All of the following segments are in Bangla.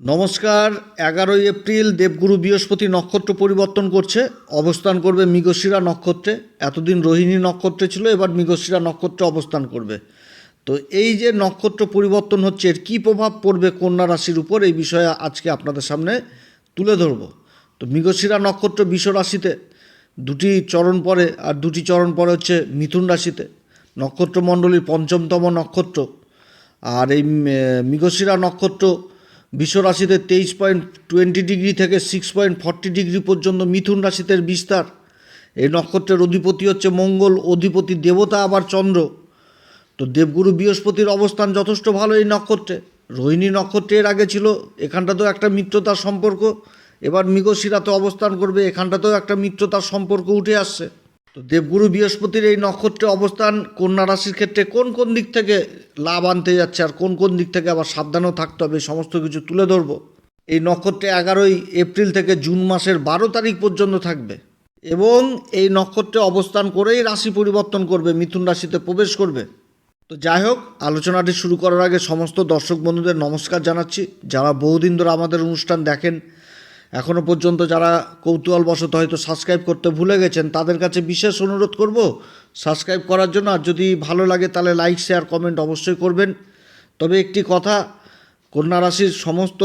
নমস্কার, এগারোই এপ্রিল দেবগুরু বৃহস্পতি নক্ষত্র পরিবর্তন করছে। অবস্থান করবে মৃগশিরা নক্ষত্রে। এতদিন রোহিণী নক্ষত্রে ছিল, এবার মৃগশিরা নক্ষত্রে অবস্থান করবে। তো এই যে নক্ষত্র পরিবর্তন হচ্ছে, এর কী প্রভাব পড়বে কন্যা রাশির উপর, এই বিষয়ে আজকে আপনাদের সামনে তুলে ধরব। তো মৃগশিরা নক্ষত্র বিষ রাশিতে, দুটি চরণ পরে, আর দুটি চরণ পরে হচ্ছে মিথুন রাশিতে। নক্ষত্রমণ্ডলীর পঞ্চমতম নক্ষত্র, আর এই মৃগশিরা নক্ষত্র বিশ্ব রাশিতে তেইশ পয়েন্ট টোয়েন্টি ডিগ্রি থেকে সিক্স পয়েন্ট ফর্টি ডিগ্রি পর্যন্ত মিথুন রাশিতে বিস্তার। এই নক্ষত্রের অধিপতি হচ্ছে মঙ্গল, অধিপতি দেবতা, আবার চন্দ্র। তো দেবগুরু বৃহস্পতির অবস্থান যথেষ্ট ভালো এই নক্ষত্রে। রোহিণী নক্ষত্রে এর আগে ছিল, এখানটাতেও একটা মিত্রতার সম্পর্ক। এবার মৃগশিরাতে অবস্থান করবে, এখানটাতেও একটা মিত্রতার সম্পর্ক উঠে আসছে। তো দেবগুরু বৃহস্পতির এই নক্ষত্রে অবস্থান কন্যা রাশির ক্ষেত্রে কোন কোন দিক থেকে লাভ আনতে যাচ্ছে আর কোন কোন দিক থেকে আবার সাবধানও থাকতে হবে সমস্ত কিছু তুলে ধরবো। এই নক্ষত্রে এগারোই এপ্রিল থেকে জুন মাসের বারো তারিখ পর্যন্ত থাকবে এবং এই নক্ষত্রে অবস্থান করেই রাশি পরিবর্তন করবে, মিথুন রাশিতে প্রবেশ করবে। তো যাই হোক, আলোচনাটি শুরু করার আগে সমস্ত দর্শক বন্ধুদের নমস্কার জানাচ্ছি। যারা বহুদিন ধরে আমাদের অনুষ্ঠান দেখেন এখনও পর্যন্ত যারা কৌতূহলবশত হয়তো সাবস্ক্রাইব করতে ভুলে গেছেন, তাদের কাছে বিশেষ অনুরোধ করব সাবস্ক্রাইব করার জন্য। আর যদি ভালো লাগে তাহলে লাইক শেয়ার কমেন্ট অবশ্যই করবেন। তবে একটি কথা, কন্যা রাশির সমস্ত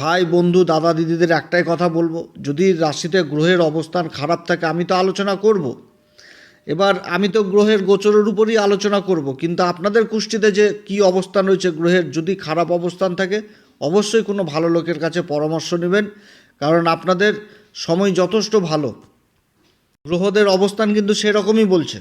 ভাই, বন্ধু, দাদা, দিদিদের একটাই কথা বলব, যদি রাশিতে গ্রহের অবস্থান খারাপ থাকে, আমি তো আলোচনা করব। এবার আমি তো গ্রহের গোচরের উপরই আলোচনা করব, কিন্তু আপনাদের কুষ্টিতে যে কি অবস্থান রয়েছে গ্রহের, যদি খারাপ অবস্থান থাকে অবশ্যই কোনো ভালো লোকের কাছে পরামর্শ নেবেন, কারণ আপনাদের সময় যথেষ্ট ভালো। গ্রহদের অবস্থান কিন্তু সেরকমই বলছে।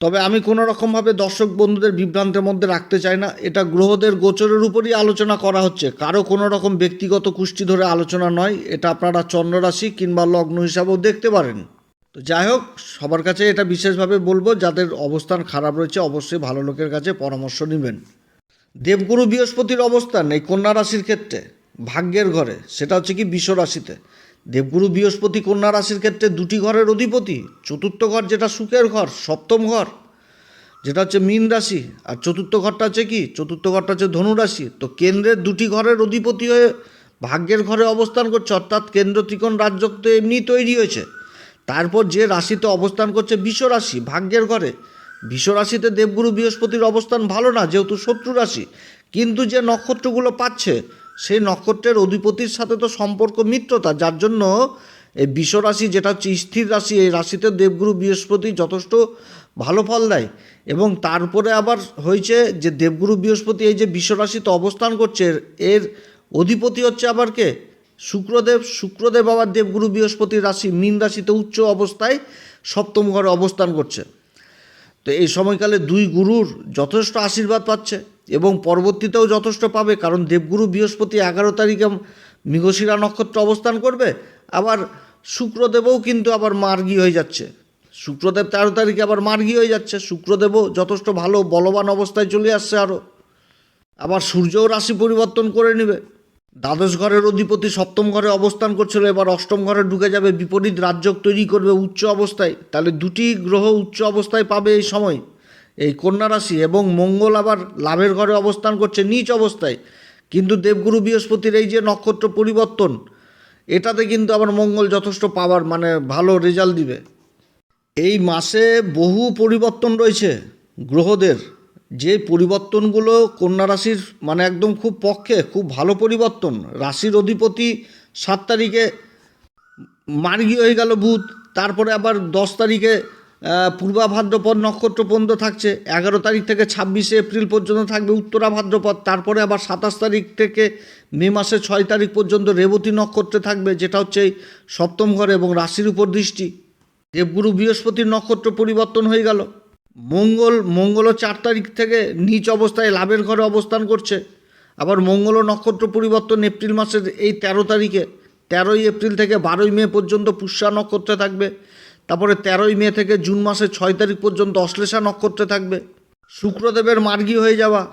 তবে আমি কোনো রকমভাবে দর্শক বন্ধুদের বিভ্রান্তের মধ্যে রাখতে চাই না, এটা গ্রহদের গোচরের উপরই আলোচনা করা হচ্ছে। কারও কোনো রকম ব্যক্তিগত কুষ্টি ধরে আলোচনা নয়, এটা আপনারা চন্দ্ররাশি কিংবা লগ্ন হিসাবেও দেখতে পারেন। তো যাই হোক, সবার কাছে এটা বিশেষভাবে বলব, যাদের অবস্থান খারাপ রয়েছে অবশ্যই ভালো লোকের কাছে পরামর্শ নেবেন। দেবগুরু বৃহস্পতির অবস্থান এই কন্যা রাশির ক্ষেত্রে, ভাগ্যের ঘরে, সেটা হচ্ছে কি বিশ্ব রাশিতে। দেবগুরু বৃহস্পতি কন্যা রাশির ক্ষেত্রে দুটি ঘরের অধিপতি, চতুর্থ ঘর যেটা সুখের ঘর, সপ্তম ঘর, যেটা হচ্ছে মীন রাশি, আর চতুর্থ ঘরটা হচ্ছে কি, চতুর্থ ঘরটা হচ্ছে ধনুরাশি তো কেন্দ্রের দুটি ঘরের অধিপতি হয়ে ভাগ্যের ঘরে অবস্থান করছে, অর্থাৎ কেন্দ্র ত্রিকোণ রাজ্য তো এমনি তৈরি হয়েছে। তারপর যে রাশিতে অবস্থান করছে বিশ্ব রাশি, ভাগ্যের ঘরে রাশিতে দেবগুরু বৃহস্পতির অবস্থান ভালো না, যেহেতু শত্রু রাশি। কিন্তু যে নক্ষত্রগুলো পাচ্ছে, সেই নক্ষত্রের অধিপতির সাথে তো সম্পর্ক মিত্রতা, যার জন্য এই রাশি, যেটা হচ্ছে স্থির রাশি, এই রাশিতে দেবগুরু বৃহস্পতি যথেষ্ট ভালো ফল দেয়। এবং তারপরে আবার হয়েছে যে দেবগুরু বৃহস্পতি এই যে রাশিতে অবস্থান করছে, এর অধিপতি হচ্ছে আবার কে? শুক্রদেব। শুক্রদেব আবার দেবগুরু বৃহস্পতির রাশি, মীন রাশিতে উচ্চ অবস্থায় সপ্তম ঘরে অবস্থান করছে। তো এই সময়কালে দুই গুরুর যথেষ্ট আশীর্বাদ পাচ্ছে এবং পরবর্তীতেও যথেষ্ট পাবে, কারণ দেবগুরু বৃহস্পতি এগারো তারিখে মৃগশিরা নক্ষত্র অবস্থান করবে, আবার শুক্রদেবও কিন্তু আবার মার্গী হয়ে যাচ্ছে। শুক্রদেব তেরো তারিখে আবার মার্গী হয়ে যাচ্ছে, শুক্রদেবও যথেষ্ট ভালো, বলবান অবস্থায় চলে আসছে আরও। আবার সূর্যও রাশি পরিবর্তন করে নেবে। দ্বাদশ ঘরের অধিপতি সপ্তম ঘরে অবস্থান করছিল, এবার অষ্টম ঘরে ঢুকে যাবে, বিপরীত রাজ্য তৈরি করবে উচ্চ অবস্থায়। তাহলে দুটি গ্রহ উচ্চ অবস্থায় পাবে এই সময়। এই কন্যা রাশি এবং মঙ্গল আবার লাভের ঘরে অবস্থান করছে নিচ অবস্থায়। কিন্তু দেবগুরু বৃহস্পতির এই যে নক্ষত্র পরিবর্তন, এটাতে কিন্তু আবার মঙ্গল যথেষ্ট পাওয়ার মানে ভালো রেজাল্ট দিবে। এই মাসে বহু পরিবর্তন রয়েছে গ্রহদের। যে পরিবর্তনগুলো কন্যা রাশির মানে একদম খুব পক্ষে, খুব ভালো পরিবর্তন। রাশির অধিপতি সাত তারিখে মার্গী হয়ে গেল বুধ, তারপরে আবার দশ তারিখে পূর্বা ভাদ্রপদ নক্ষত্র পর্যন্ত থাকছে, এগারো তারিখ থেকে ছাব্বিশে এপ্রিল পর্যন্ত থাকবে উত্তরা ভাদ্রপদ, তারপরে আবার সাতাশ তারিখ থেকে মে মাসের ছয় তারিখ পর্যন্ত রেবতী নক্ষত্রে থাকবে, যেটা হচ্ছে এই সপ্তম ঘরে এবং রাশির উপর দৃষ্টি। দেবগুরু বৃহস্পতির নক্ষত্র পরিবর্তন হয়ে গেল। মঙ্গল, মঙ্গলও চার তারিখ থেকে নিচ অবস্থায় লাভের ঘরে অবস্থান করছে। আবার মঙ্গল নক্ষত্র পরিবর্তন এপ্রিল মাসের এই তেরো তারিখে। তেরোই এপ্রিল থেকে বারোই মে পর্যন্ত পুষ্যা নক্ষত্রে থাকবে। তারপরে তেরোই মে থেকে জুন মাসের ছয় তারিখ পর্যন্ত অশ্লেষা নক্ষত্রে থাকবে। শুক্রদেবের মার্গী হয়ে যাওয়া।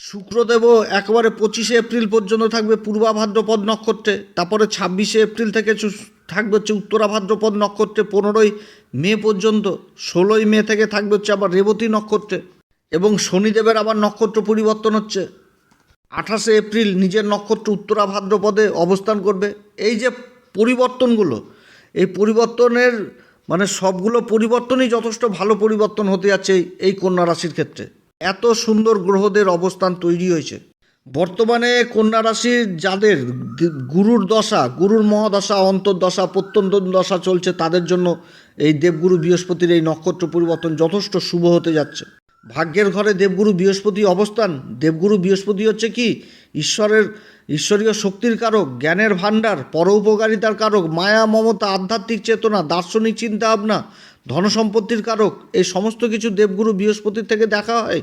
শুক্রদেবও একেবারে পঁচিশে এপ্রিল পর্যন্ত থাকবে পূর্বাভাদ্রপদ নক্ষত্রে। তারপরে ছাব্বিশে এপ্রিল থেকে থাকবে হচ্ছে উত্তরা ভাদ্রপদ নক্ষত্রে পনেরোই মে পর্যন্ত, ষোলোই মে থেকে থাকবে হচ্ছে আবার রেবতী নক্ষত্রে এবং শনিদেবের আবার নক্ষত্র পরিবর্তন হচ্ছে। আঠাশে এপ্রিল নিজের নক্ষত্র উত্তরা ভাদ্রপদে অবস্থান করবে। এই যে পরিবর্তনগুলো, এই পরিবর্তনের মানে সবগুলো পরিবর্তনই যথেষ্ট ভালো পরিবর্তন হতে যাচ্ছে এই- কন্যা রাশির ক্ষেত্রে। এত সুন্দর গ্রহদের অবস্থান তৈরি হয়েছে। বর্তমানে কন্যা রাশির যাদের গুরুর দশা, গুরুর মহাদশা, অন্তর্দশা প্রত্যন্ত দশা চলছে, তাদের জন্য এই দেবগুরু বৃহস্পতির এই নক্ষত্র পরিবর্তন যথেষ্ট শুভ হতে যাচ্ছে। ভাগ্যের ঘরে দেবগুরু বৃহস্পতি অবস্থান। দেবগুরু বৃহস্পতি হচ্ছে কি? ঈশ্বরের, ঈশ্বরীয় শক্তির কারক, জ্ঞানের ভাণ্ডার পরোপকারিতার কারক, মায়া, মমতা, আধ্যাত্মিক চেতনা, দার্শনিক চিন্তাভাবনা, ধনসম্পত্তির কারক। এই সমস্ত কিছু দেবগুরু বৃহস্পতির থেকে দেখা হয়।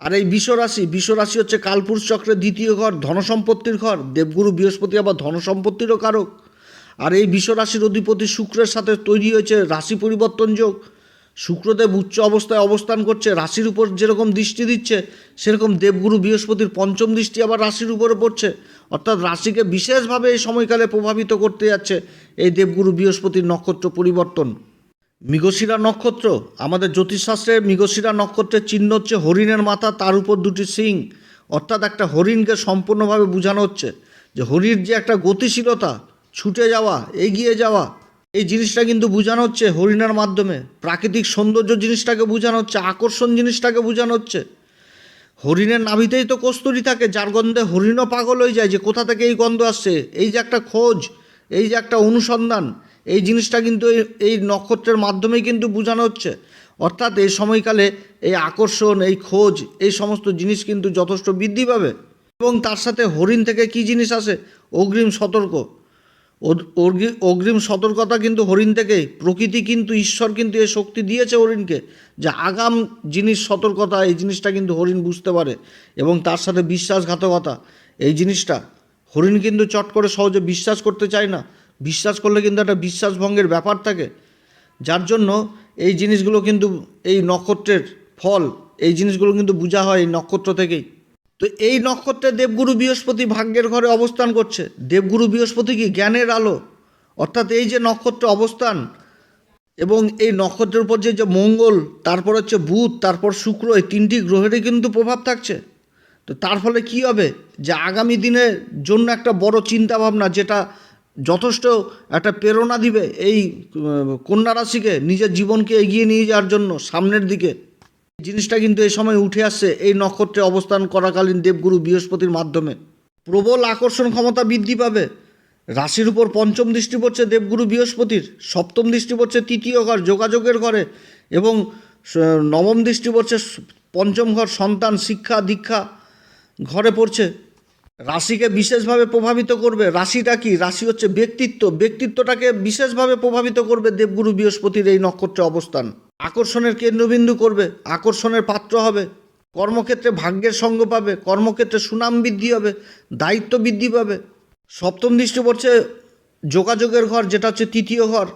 আর এই বিশ্বরাশি বিশ্বরাশি হচ্ছে কালপুরুষ চক্রের দ্বিতীয় ঘর, ধনসম্পত্তির ঘর, দেবগুরু বৃহস্পতি আবার ধনসম্পত্তিরও কারক। আর এই বিশ্বরাশির অধিপতি শুক্রের সাথে তৈরি হয়েছে রাশি পরিবর্তন যোগ। শুক্রদেব উচ্চ অবস্থায় অবস্থান করছে, রাশির উপর যেরকম দৃষ্টি দিচ্ছে, সেরকম দেবগুরু বৃহস্পতির পঞ্চম দৃষ্টি আবার রাশির উপরে পড়ছে। অর্থাৎ রাশিকে বিশেষভাবে এই সময়কালে প্রভাবিত করতে যাচ্ছে এই দেবগুরু বৃহস্পতির নক্ষত্র পরিবর্তন। মৃগশিরা নক্ষত্র, আমাদের জ্যোতিষশাস্ত্রের মৃগশিরা নক্ষত্রের চিহ্ন হচ্ছে হরিণের মাথা, তার উপর দুটি সিং অর্থাৎ একটা হরিণকে সম্পূর্ণভাবে বোঝানো হচ্ছে যে হরির যে একটা গতিশীলতা, ছুটে যাওয়া, এগিয়ে যাওয়া, এই জিনিসটা কিন্তু বোঝানো হচ্ছে হরিণের মাধ্যমে। প্রাকৃতিক সৌন্দর্য জিনিসটাকে বোঝানো হচ্ছে, আকর্ষণ জিনিসটাকে বোঝানো হচ্ছে। হরিণের নাভিতেই তো কস্তুরি থাকে, যার গন্ধে হরিণও পাগল হয়ে যায় যে কোথা থেকে এই গন্ধ আসছে? এই যে একটা খোঁজ, এই যে একটা অনুসন্ধান এই জিনিসটা কিন্তু এই নক্ষত্রের মাধ্যমেই কিন্তু বোঝানো হচ্ছে। অর্থাৎ এই সময়কালে এই আকর্ষণ, এই খোঁজ, এই সমস্ত জিনিস কিন্তু যথেষ্ট বৃদ্ধি পাবে। এবং তার সাথে হরিণ থেকে কি জিনিস আসে? অগ্রিম সতর্ক। অগ্রিম সতর্কতা কিন্তু হরিণ থেকেই। প্রকৃতি কিন্তু, ঈশ্বর কিন্তু এই শক্তি দিয়েছে হরিণকে যে আগাম জিনিস সতর্কতা, এই জিনিসটা কিন্তু হরিণ বুঝতে পারে। এবং তার সাথে বিশ্বাসঘাতকতা। এই জিনিসটা হরিণ কিন্তু চট করে সহজে বিশ্বাস করতে চায় না। বিশ্বাস করলে কিন্তু একটা বিশ্বাসভঙ্গের ব্যাপার থাকে। যার জন্য এই জিনিসগুলো কিন্তু এই নক্ষত্রের ফল, এই জিনিসগুলো কিন্তু বোঝা হয় এই নক্ষত্র থেকেই। তো এই নক্ষত্রে দেবগুরু বৃহস্পতি ভাগ্যের ঘরে অবস্থান করছে। দেবগুরু বৃহস্পতি কি? জ্ঞানের আলো। অর্থাৎ এই যে নক্ষত্র অবস্থান এবং এই নক্ষত্রের উপর যে যে মঙ্গল, তারপর হচ্ছে বুধ, তারপর শুক্র, এই তিনটি গ্রহেরই কিন্তু প্রভাব থাকছে। তো তার ফলে কি হবে? যে আগামী দিনের জন্য একটা বড় চিন্তা ভাবনা যেটা যথেষ্ট একটা প্রেরণা দিবে এই কন্যা রাশিকে নিজের জীবনকে এগিয়ে নিয়ে যাওয়ার জন্য সামনের দিকে। জিনিসটা কিন্তু এই সময় উঠে আসছে এই নক্ষত্রে অবস্থান করাকালীন দেবগুরু বৃহস্পতির মাধ্যমে। প্রবল আকর্ষণ ক্ষমতা বৃদ্ধি পাবে। রাশির উপর পঞ্চম দৃষ্টি পড়ছে দেবগুরু বৃহস্পতির, সপ্তম দৃষ্টি পড়ছে তৃতীয় ঘর যোগাযোগের ঘরে এবং নবম দৃষ্টি পড়ছে পঞ্চম ঘর সন্তান শিক্ষা দীক্ষা ঘরে পড়ছে। রাশিকে বিশেষভাবে প্রভাবিত করবে। রাশিটা কি? রাশি হচ্ছে ব্যক্তিত্ব। ব্যক্তিত্বটাকে বিশেষভাবে প্রভাবিত করবে দেবগুরু বৃহস্পতির এই নক্ষত্রে অবস্থান। আকর্ষণের কেন্দ্রবিন্দু করবে। আকর্ষণের পাত্র হবে। কর্মক্ষেত্রে ভাগ্যের সঙ্গ পাবে। কর্মক্ষেত্রে সুনাম বৃদ্ধি হবে। দায়িত্ব বৃদ্ধি পাবে। সপ্তম দৃষ্টি পড়ছে যোগাযোগের ঘর, যেটা হচ্ছে তৃতীয় ঘর।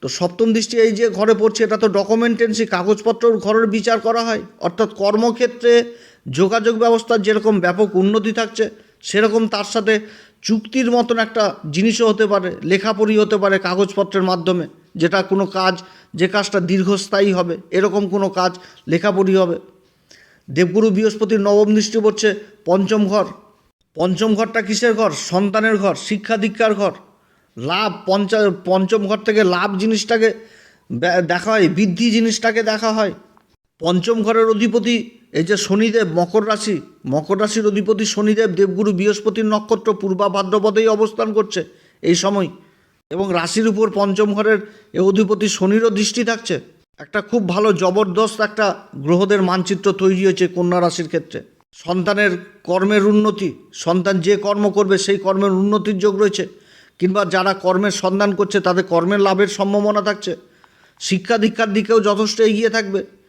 তো সপ্তম দৃষ্টি এই যে ঘরে পড়ছে, এটা তো ডকুমেন্টেন্সি, কাগজপত্র ঘরের বিচার করা হয়। অর্থাৎ কর্মক্ষেত্রে যোগাযোগ ব্যবস্থার যেরকম ব্যাপক উন্নতি থাকছে সেরকম তার সাথে চুক্তির মতন একটা জিনিসও হতে পারে লেখাপড়ি হতে পারে কাগজপত্রের মাধ্যমে, যেটা কোনো কাজ, যে কাজটা দীর্ঘস্থায়ী হবে, এরকম কোনো কাজ লেখাপড়ি হবে। দেবগুরু বৃহস্পতির নবম দৃষ্টি পড়ছে পঞ্চম ঘর। পঞ্চম ঘরটা কিসের ঘর? সন্তানের ঘর, শিক্ষা দীক্ষার ঘর। লাভ, পঞ্চা, পঞ্চম ঘর থেকে লাভ জিনিসটাকে দেখা হয়, বৃদ্ধি জিনিসটাকে দেখা হয়। পঞ্চম ঘরের অধিপতি এই যে শনিদেব, মকর রাশি, মকর রাশির অধিপতি শনিদেব, দেবগুরু বৃহস্পতির নক্ষত্র পূর্বা ভাদ্রপদেই অবস্থান করছে এই সময়। এবং রাশির উপর পঞ্চম ঘরের এ অধিপতি শনিরও দৃষ্টি থাকছে। একটা খুব ভালো জবরদস্ত একটা গ্রহদের মানচিত্র তৈরি হয়েছে কন্যা রাশির ক্ষেত্রে। সন্তানের কর্মের উন্নতি, সন্তান যে কর্ম করবে সেই কর্মের উন্নতির যোগ রয়েছে। কিংবা যারা কর্মের সন্ধান করছে তাদের কর্মের লাভের সম্ভাবনা থাকছে। শিক্ষা দীক্ষার দিকেও যথেষ্ট এগিয়ে থাকবে।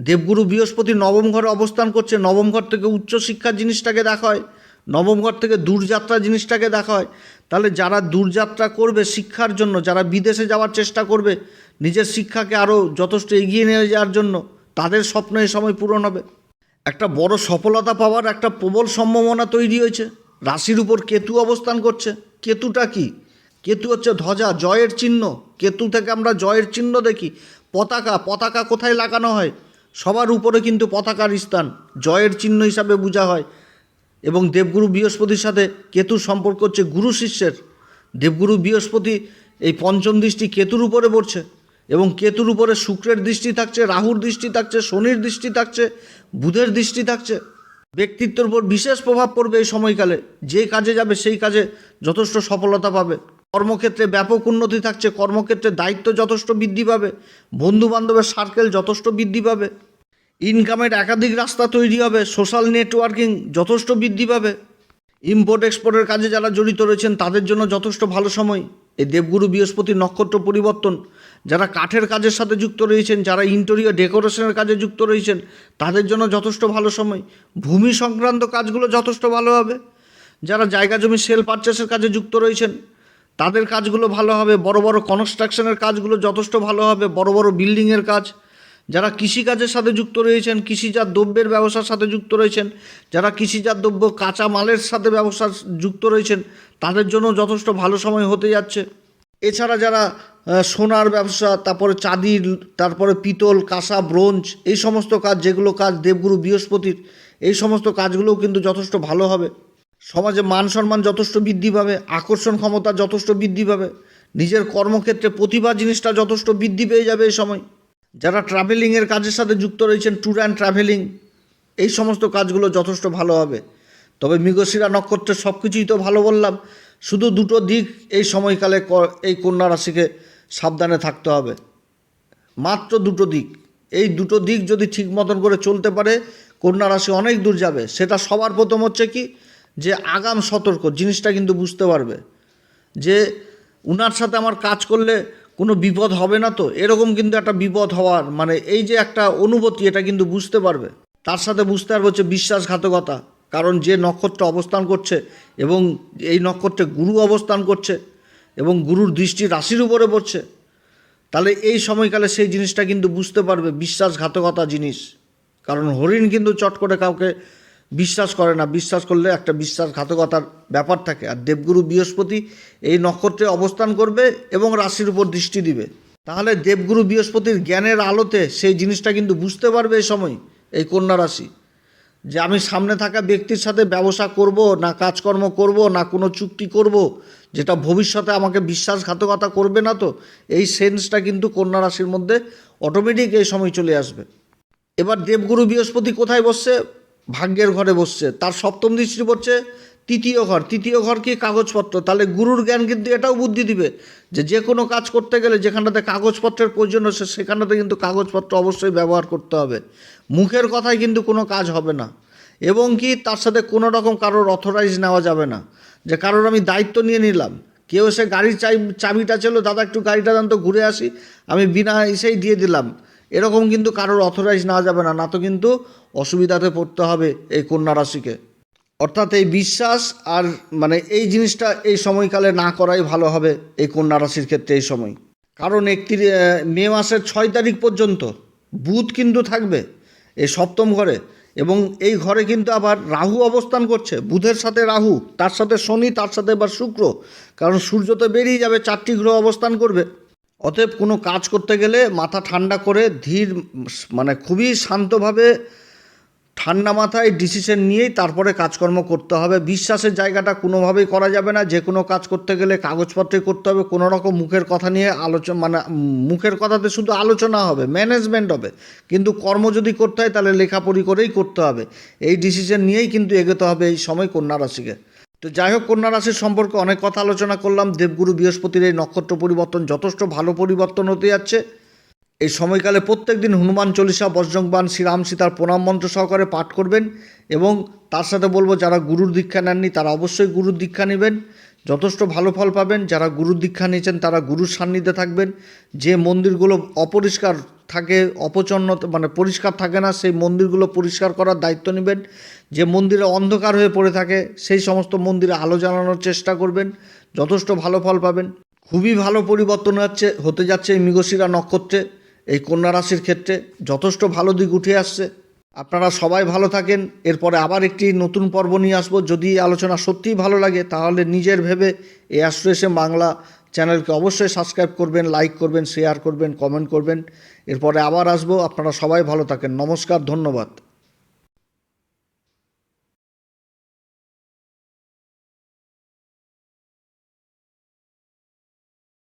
দেবগুরু বৃহস্পতি নবম ঘরে অবস্থান করছে। নবম ঘর থেকে উচ্চশিক্ষার জিনিসটাকে দেখা হয়। নবম ঘর থেকে দূরযাত্রা জিনিসটাকে দেখা হয়। তাহলে যারা দূরযাত্রা করবে শিক্ষার জন্য, যারা বিদেশে যাওয়ার চেষ্টা করবে, নিজের শিক্ষাকে আরও যথেষ্ট এগিয়ে নিয়ে যাওয়ার জন্য তাদের স্বপ্ন এই সময় পূরণ হবে। একটা বড় সফলতা পাওয়ার একটা প্রবল সম্ভাবনা তৈরি হয়েছে। রাশির উপর কেতু অবস্থান করছে। কেতুটা কি? কেতু হচ্ছে ধ্বজা, জয়ের চিহ্ন। কেতু থেকে আমরা জয়ের চিহ্ন দেখি। পতাকা পতাকা কোথায় লাগানো হয়? সবার উপরে কিন্তু পতাকার স্থান, জয়ের চিহ্ন হিসাবে বোঝা হয়। এবং দেবগুরু বৃহস্পতির সাথে কেতুর সম্পর্ক হচ্ছে গুরু শিষ্যের। দেবগুরু বৃহস্পতি এই পঞ্চম দৃষ্টি কেতুর উপরে পড়ছে এবং কেতুর উপরে শুক্রের দৃষ্টি থাকছে, রাহুর দৃষ্টি থাকছে, শনির দৃষ্টি থাকছে, বুধের দৃষ্টি থাকছে। ব্যক্তিত্বের উপর বিশেষ প্রভাব পড়বে এই সময়কালে। যে কাজে যাবে সেই কাজে যথেষ্ট সফলতা পাবে। কর্মক্ষেত্রে ব্যাপক উন্নতি থাকছে, কর্মক্ষেত্রে দায়িত্ব যথেষ্ট বৃদ্ধি পাবে বন্ধু বান্ধবের সার্কেল যথেষ্ট বৃদ্ধি পাবে। ইনকামের একাধিক রাস্তা তৈরি হবে সোশ্যাল নেটওয়ার্কিং যথেষ্ট বৃদ্ধি পাবে। ইম্পোর্ট এক্সপোর্টের কাজে যারা জড়িত রয়েছেন, তাদের জন্য যথেষ্ট ভালো সময়। এই দেবগুরু বৃহস্পতি নক্ষত্র পরিবর্তন। যারা কাঠের কাজের সাথে যুক্ত রয়েছেন, যারা ইন্টেরিয়র ডেকোরেশনের কাজে যুক্ত রয়েছেন, তাদের জন্য যথেষ্ট ভালো সময়। ভূমি সংক্রান্ত কাজগুলো যথেষ্ট ভালো হবে। যারা জায়গা জমি সেল পারচেসের কাজে যুক্ত রয়েছেন, তাদের কাজগুলো ভালো হবে। বড় বড় কনস্ট্রাকশনের কাজগুলো যথেষ্ট ভালো হবে। বড় বড় বিল্ডিংয়ের কাজ যারা কৃষিকাজের সাথে যুক্ত রয়েছেন, কৃষিজাত দ্রব্যের ব্যবসার সাথে যুক্ত রয়েছেন, যারা কৃষিজাত দ্রব্য কাঁচা মালের সাথে ব্যবসা যুক্ত রয়েছেন, তাদের জন্য যথেষ্ট ভালো সময় হতে যাচ্ছে। এছাড়া যারা সোনার ব্যবসা, তারপরে চাঁদির তারপরে পিতল, কাঁসা, ব্রোঞ্জ, এই সমস্ত কাজ, যেগুলো কাজ দেবগুরু বৃহস্পতির, এই সমস্ত কাজগুলোও কিন্তু যথেষ্ট ভালো হবে। সমাজে মান সম্মান যথেষ্ট বৃদ্ধি পাবে, আকর্ষণ ক্ষমতা যথেষ্ট বৃদ্ধি পাবে, নিজের কর্মক্ষেত্রে প্রতিভা জিনিসটা যথেষ্ট বৃদ্ধি পেয়ে যাবে এই সময়। যারা ট্রাভেলিংয়ের কাজের সাথে যুক্ত রয়েছেন ট্যুর অ্যান্ড ট্রাভেলিং এই সমস্ত কাজগুলো যথেষ্ট ভালো হবে। তবে মৃগশিরা নক্ষত্রের সব কিছুই তো ভালো বললাম, শুধু দুটো দিক এই সময়কালে এই কন্যা রাশিকে সাবধানে থাকতে হবে। মাত্র দুটো দিক। এই দুটো দিক যদি ঠিক মতন করে চলতে পারে, কন্যা রাশি অনেক দূর যাবে। সেটা সবার প্রথম হচ্ছে কি, যে আগাম সতর্ক, জিনিসটা কিন্তু বুঝতে পারবে। যে উনার সাথে আমার কাজ করলে কোনো বিপদ হবে না তো? এরকম কিন্তু একটা বিপদ হওয়ার মানে এই যে একটা অনুভূতি, এটা কিন্তু বুঝতে পারবে। তার সাথে বুঝতে পারবে হচ্ছে বিশ্বাসঘাতকতা। কারণ যে নক্ষত্র অবস্থান করছে এবং এই নক্ষত্রে গুরু অবস্থান করছে এবং গুরুর দৃষ্টি রাশির উপরে পড়ছে, তাহলে এই সময়কালে সেই জিনিসটা কিন্তু বুঝতে পারবে, বিশ্বাসঘাতকতা জিনিস। কারণ হরিণ কিন্তু চট করে কাউকে বিশ্বাস করে না, বিশ্বাস করলে একটা বিশ্বাসঘাতকতার ব্যাপার থাকে। আর দেবগুরু বৃহস্পতি এই নক্ষত্রে অবস্থান করবে এবং রাশির উপর দৃষ্টি দিবে। তাহলে দেবগুরু বৃহস্পতির জ্ঞানের আলোতে সেই জিনিসটা কিন্তু বুঝতে পারবে এই সময়, এই কন্যা রাশি। যে আমি সামনে থাকা ব্যক্তির সাথে ব্যবসা করব, না কাজকর্ম করব, না কোনো চুক্তি করব, যেটা ভবিষ্যতে আমাকে বিশ্বাসঘাতকতা করবে না তো, এই সেন্সটা কিন্তু কন্যা রাশির মধ্যে অটোমেটিক এই সময় চলে আসবে। এবার দেবগুরু বৃহস্পতি কোথায় বসছে? ভাগ্যের ঘরে বসছে, তার সপ্তম দৃষ্টি পড়ছে তৃতীয় ঘর। তৃতীয় ঘর কি কাগজপত্র? তাহলে গুরুর জ্ঞান কিন্তু এটাও বুদ্ধি দিবে যে যে কোনো কাজ করতে গেলে যেখানটাতে কাগজপত্রের প্রয়োজন হচ্ছে সেখানটাতে কিন্তু কাগজপত্র অবশ্যই ব্যবহার করতে হবে। মুখের কথায় কিন্তু কোনো কাজ হবে না। এবং কি তার সাথে কোনো রকম কারোর অথরাইজ নেওয়া যাবে না। যে কারোর আমি দায়িত্ব নিয়ে নিলাম, কেউ এসে গাড়ির চাই, চাবিটা ছিল দাদা, একটু গাড়িটা দান তো, ঘুরে আসি। আমি বিনা এসেই দিয়ে দিলাম। এরকম কিন্তু কারোর অথরাইজ না যাবে না না তো কিন্তু অসুবিধাতে পড়তে হবে এই কন্যা রাশিকে। অর্থাৎ এই বিশ্বাস আর মানে এই জিনিসটা এই সময়কালে না করাই ভালো হবে এই কন্যা রাশির ক্ষেত্রে এই সময়। কারণ একত্রিশ মে মাসের ছয় তারিখ পর্যন্ত বুধ কিন্তু থাকবে এই সপ্তম ঘরে এবং এই ঘরে কিন্তু আবার রাহু অবস্থান করছে। বুধের সাথে রাহু, তার সাথে শনি, তার সাথে এবার শুক্র, কারণ সূর্য তো বেরিয়ে যাবে, চারটি গ্রহ অবস্থান করবে। অতএব কোনো কাজ করতে গেলে মাথা ঠান্ডা করে ধীর মানে খুবই শান্তভাবে ঠান্ডা মাথায় ডিসিশন নিয়েই তারপরে কাজকর্ম করতে হবে। বিশ্বাসের জায়গাটা কোনোভাবেই করা যাবে না। যে কোনো কাজ করতে গেলে কাগজপত্রে করতে হবে। কোনো রকম মুখের কথা নিয়ে আলোচনা মানে মুখের কথাতে শুধু আলোচনা হবে ম্যানেজমেন্ট হবে। কিন্তু কর্ম যদি করতে হয় তাহলে লেখাপড়ি করেই করতে হবে। এই ডিসিশন নিয়েই কিন্তু এগোতে হবে এই সময় কন্যা রাশিকে তো যাই হোক, কন্যা রাশির সম্পর্কে অনেক কথা আলোচনা করলাম। দেবগুরু বৃহস্পতির এই নক্ষত্র পরিবর্তন যথেষ্ট ভালো পরিবর্তন হতে যাচ্ছে। এই সময়কালে প্রত্যেক দিন হনুমান চল্লিশা বজ্রংবান শ্রীরাম সীতার প্রণাম মন্ত্র সহকারে পাঠ করবেন এবং তার সাথে বলব, যারা গুরুর দীক্ষা নেননি, তারা অবশ্যই গুরুর দীক্ষা নেবেন। যথেষ্ট ভালো ফল পাবেন। যারা গুরুর দীক্ষা নিয়েছেন, তারা গুরুর সান্নিধ্যে থাকবেন। যে মন্দিরগুলো অপরিষ্কার থাকে, অপচন্ন মানে পরিষ্কার থাকে না, সেই মন্দিরগুলো পরিষ্কার করার দায়িত্ব নেবেন। যে মন্দিরে অন্ধকার হয়ে পড়ে থাকে, সেই সমস্ত মন্দিরে আলো জ্বালানোর চেষ্টা করবেন। যথেষ্ট ভালো ফল পাবেন। খুবই ভালো পরিবর্তন হচ্ছে, হতে যাচ্ছে এই মৃগশিরা নক্ষত্রে, এই কন্যা রাশির ক্ষেত্রে। যথেষ্ট ভালো দিক উঠে আসছে। আপনারা সবাই ভালো থাকেন। এরপরে আবার একটি নতুন পর্ব নিয়ে আসব। যদি আলোচনা সত্যিই ভালো লাগে, তাহলে নিজের ভেবে এই অ্যাসোসিয়েশন বাংলা চ্যানেলকে অবশ্যই সাবস্ক্রাইব করবেন, লাইক করবেন, শেয়ার করবেন, কমেন্ট করবেন। এরপরে আবার আসব। আপনারা সবাই ভালো থাকেন। নমস্কার, ধন্যবাদ।